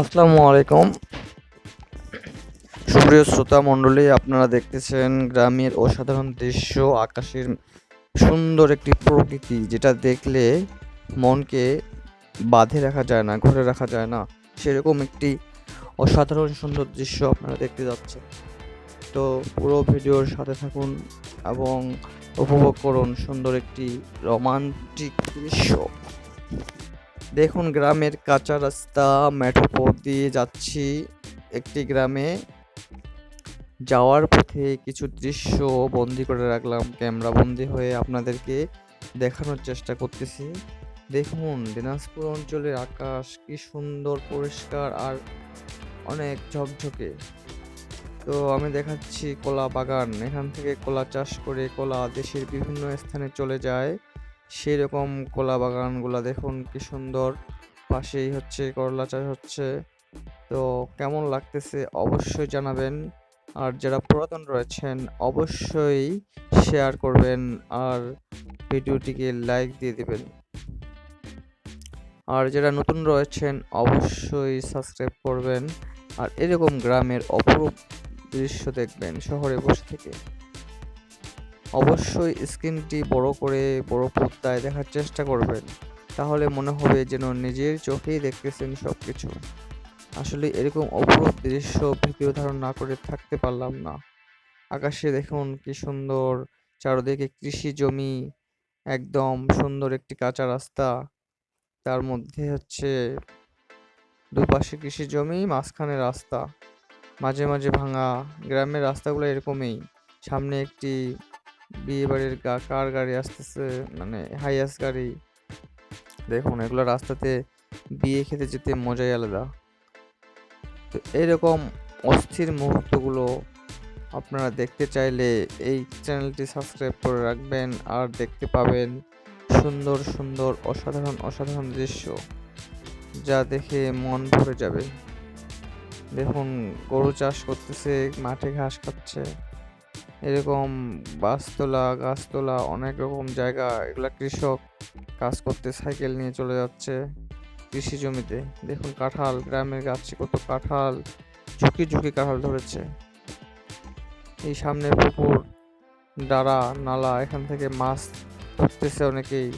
আসসালামু আলাইকুম সুপ্রিয় শ্রোতা মণ্ডলী, আপনারা দেখতেছেন গ্রামের অসাধারণ দৃশ্য, আকাশের সুন্দর একটি প্রকৃতি, যেটা দেখলে মনকে বাঁধে রাখা যায় না, ঘরে রাখা যায় না। সেরকম একটি অসাধারণ সুন্দর দৃশ্য আপনারা দেখতে যাচ্ছেন। তো পুরো ভিডিওর সাথে থাকুন এবং উপভোগ করুন সুন্দর একটি রোমান্টিক দৃশ্য। দেখুন, গ্রামের কাঁচা রাস্তা, মেঠো দিয়ে যাচ্ছি একটি গ্রামে। যাওয়ার পথে কিছু দৃশ্য বন্দি করে রাখলাম, ক্যামেরা বন্দি হয়ে আপনাদেরকে দেখানোর চেষ্টা করতেছি। দেখুন, দিনাজপুর অঞ্চলের আকাশ কি সুন্দর, পরিষ্কার আর অনেক ঝকঝকে। তো আমি দেখাচ্ছি কলা বাগান, এখান থেকে কলা চাষ করে কলা দেশের বিভিন্ন স্থানে চলে যায়। সেই রকম কলা বাগানগুলা দেখুন কি সুন্দর। পাশেই হচ্ছে করলা চাষ হচ্ছে। তো কেমন লাগতেছে অবশ্যই জানাবেন। আর যারা পুরাতন রয়েছেন অবশ্যই শেয়ার করবেন আর ভিডিওটিকে লাইক দিয়ে দিবেন। আর যারা নতুন রয়েছেন অবশ্যই সাবস্ক্রাইব করবেন। আর এরকম গ্রামের অপরূপ দৃশ্য দেখবেন শহরে বসে থেকে। অবশ্যই স্ক্রিনটি বড় করে, বড় পর্দায় দেখার চেষ্টা করবেন। তাহলে মনে হবে যেন নিজের চোখেই দেখতেছেন সব কিছু আসলে এরকম অপরূপ দৃশ্য ভিডিও ধারণ না করে থাকতে পারলাম না। আকাশে দেখুন কি সুন্দর, চারদিকে কৃষি জমি, একদম সুন্দর একটি কাঁচা রাস্তা। তার মধ্যে হচ্ছে দুপাশে কৃষি জমি, মাঝখানে রাস্তা। মাঝে মাঝে ভাঙা। গ্রামের রাস্তাগুলো এরকমই। সামনে একটি বিয়ে বাড়ির গা, কার গাড়ি আসতেছে? মানে হাইয়াস গাড়ি। দেখুন, এগুলো রাস্তাতে বিয়ে খেতে যেতে মজাই আলাদা। তো এইরকম অস্থির মুহূর্তগুলো আপনারা দেখতে চাইলে এই চ্যানেলটি সাবস্ক্রাইব করে রাখবেন আর দেখতে পাবেন সুন্দর সুন্দর, অসাধারণ অসাধারণ দৃশ্য যা দেখে মন ভরে যাবে। দেখুন, গরু চাষ করতেছে, মাঠে ঘাস খাচ্ছে। এরকম বাসতলা, গাছতলা, অনেক রকম জায়গা। এগুলা কৃষক কাজ করতে সাইকেল নিয়ে চলে যাচ্ছে কৃষি জমিতে। দেখুন কাঁঠাল, গ্রামের গাছে কত কাঁঠাল, ঝুঁকি ঝুঁকি কাঁঠাল ধরেছে। এই সামনে পুকুর, ডাড়া, নালা, এখান থেকে মাছ ধরতেছে অনেকেই।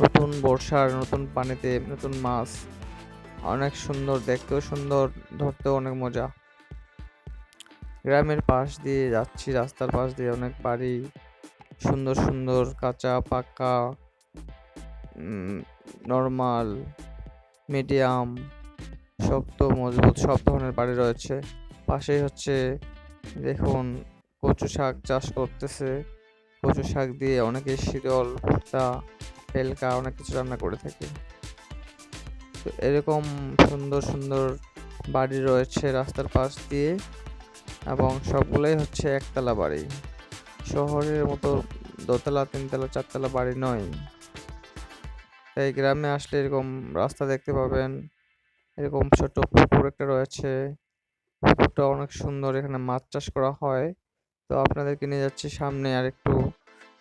নতুন বর্ষার নতুন পানিতে নতুন মাছ। অনেক সুন্দর, দেখতেও সুন্দর, ধরতেও অনেক মজা। গ্রামের পাশ দিয়ে যাচ্ছি, রাস্তার পাশ দিয়ে অনেক বাড়ি। সুন্দর সুন্দর, কাঁচা, পাকা নর্মাল মিডিয়াম শক্ত মজবুত, সব ধরনের বাড়ি রয়েছে। পাশেই হচ্ছে, দেখুন, কচু শাক চাষ করতেছে। কচু শাক দিয়ে অনেকে শীতল ভর্তা পেলকা অনেক কিছু রান্না করে থাকে। তো এরকম সুন্দর সুন্দর বাড়ি রয়েছে রাস্তার পাশ দিয়ে। এবং সবগুলোই হচ্ছে একতলা বাড়ি। শহরের মতো দোতলা, তিনতলা, চারতলা বাড়ি নয়। তাই গ্রামে আসলে এরকম রাস্তা দেখতে পাবেন। এরকম ছোট পুকুর একটা রয়েছে। পুকুরটা অনেক সুন্দর, এখানে মাছ চাষ করা হয়। তো আপনাদেরকে নিয়ে যাচ্ছি সামনে আর একটু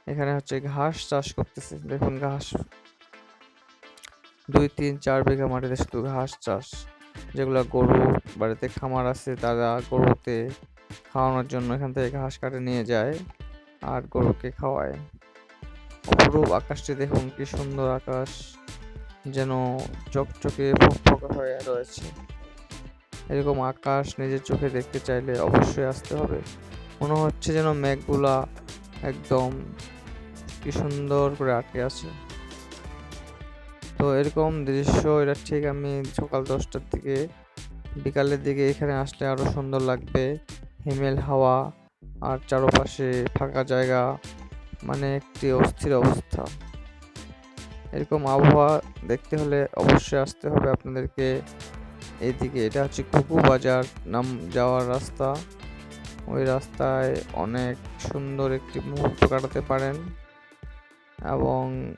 এখানে হচ্ছে ঘাস চাষ করতেছে। দেখুন ঘাস। দুই, তিন, চার বিঘা মাটিতে শুধু ঘাস চাষ। যেগুলো গরু বাড়িতে খামার আছে, তারা গরুতে খাওয়ানোর জন্য এখান থেকে ঘাস কাটে নিয়ে যায় আর গরুকে খাওয়ায়। অপরূপ আকাশটি দেখুন, কি সুন্দর আকাশ, যেন চকচকে ফকফকা হয়ে রয়েছে। এরকম আকাশ নিজের চোখে দেখতে চাইলে অবশ্যই আসতে হবে। মনে হচ্ছে যেন মেঘগুলা একদম কি সুন্দর করে আটকে আছে। তো এরকম দৃশ্য, এটা ঠিক আমি সকাল দশটার দিকে, বিকালের দিকে এখানে আসলে আরও সুন্দর লাগবে। হিমেল হাওয়া আর চারপাশে ফাঁকা জায়গা মানে একটি অস্থির অবস্থা। এরকম আবহাওয়া দেখতে হলে অবশ্যই আসতে হবে আপনাদেরকে। এইদিকে এটা হচ্ছে কুকু বাজার, নাম যাওয়ার রাস্তা। ওই রাস্তায় অনেক সুন্দর একটি মুহূর্ত কাটাতে পারেন এবং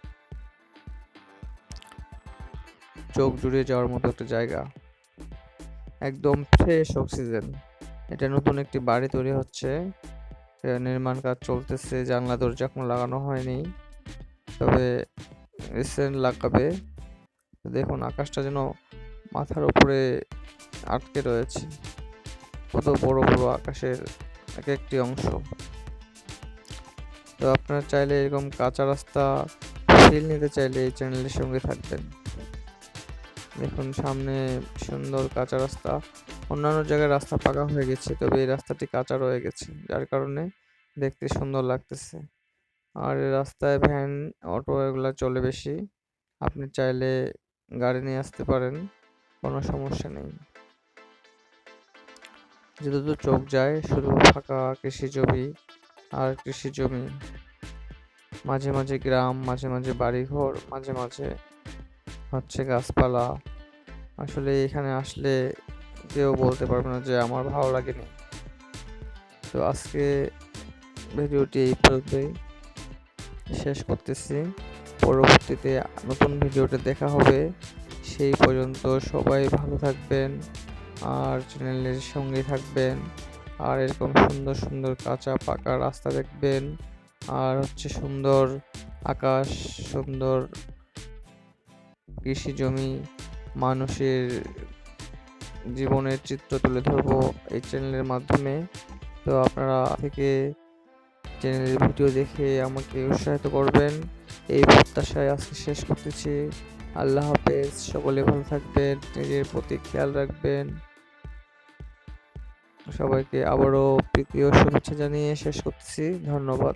চোখ জুড়িয়ে যাওয়ার মতো একটা জায়গা। একদম ফ্রেশ অক্সিজেন। এটা নতুন একটি বাড়ি তৈরি হচ্ছে। নির্মাণ কাজ চলতেছে, জানলা, দরজা এখনও লাগানো হয়নি। তবে রিসেন্ট লাগাবে। দেখুন, আকাশটা যেন মাথার উপরে আটকে রয়েছে। কত বড় বড় আকাশের এক একটি অংশ। তো আপনারা চাইলে এরকম কাঁচা রাস্তা ফিল নিতে চাইলে এই চ্যানেলের সঙ্গে থাকবেন। দেখুন, সামনে সুন্দর কাঁচা রাস্তা। অন্যান্য জায়গায় রাস্তা পাকা হয়ে গেছে, তবে এই রাস্তাটি কাঁচা রয়ে গেছে, যার কারণে দেখতে সুন্দর লাগতেছে। আর রাস্তায় ভ্যান, অটো এগুলো চলে বেশি। আপনি চাইলে গাড়ি নিয়ে আসতে পারেন, কোনো সমস্যা নেই। যেহেতু চোখ যায়, শুধু ফাঁকা কৃষি জমি আর কৃষি জমি। মাঝে মাঝে গ্রাম, মাঝে মাঝে বাড়িঘর, মাঝে মাঝে হচ্ছে গাছপালা। আসলে এখানে আসলে কেউ বলতে পারবে না যে আমার ভালো লাগেনি। তো আজকে ভিডিওটি এই পর্যন্তই। শেষ করতেছি। পরবর্তীতে নতুন ভিডিওতে দেখা হবে। সেই পর্যন্ত সবাই ভালো থাকবেন, আর চ্যানেলের সঙ্গে থাকবেন, আর এরকম সুন্দর সুন্দর কাঁচা পাকা রাস্তা দেখবেন, আর হচ্ছে সুন্দর আকাশ, সুন্দর কৃষি জমি মানুষের জীবনের চিত্র তুলে ধরবো এই চ্যানেলের মাধ্যমে। তো আপনারা থেকে চ্যানেলের ভিডিও দেখে আমাকে উৎসাহিত করবেন। এই প্রত্যাশায় আজকে শেষ করতেছি। আল্লাহ হাফেজ, সকলে ভালো থাকবেন, নিজের প্রতি খেয়াল রাখবেন। সবাইকে আবারও প্রীতীয় শুভেচ্ছা জানিয়ে শেষ করতেছি। ধন্যবাদ।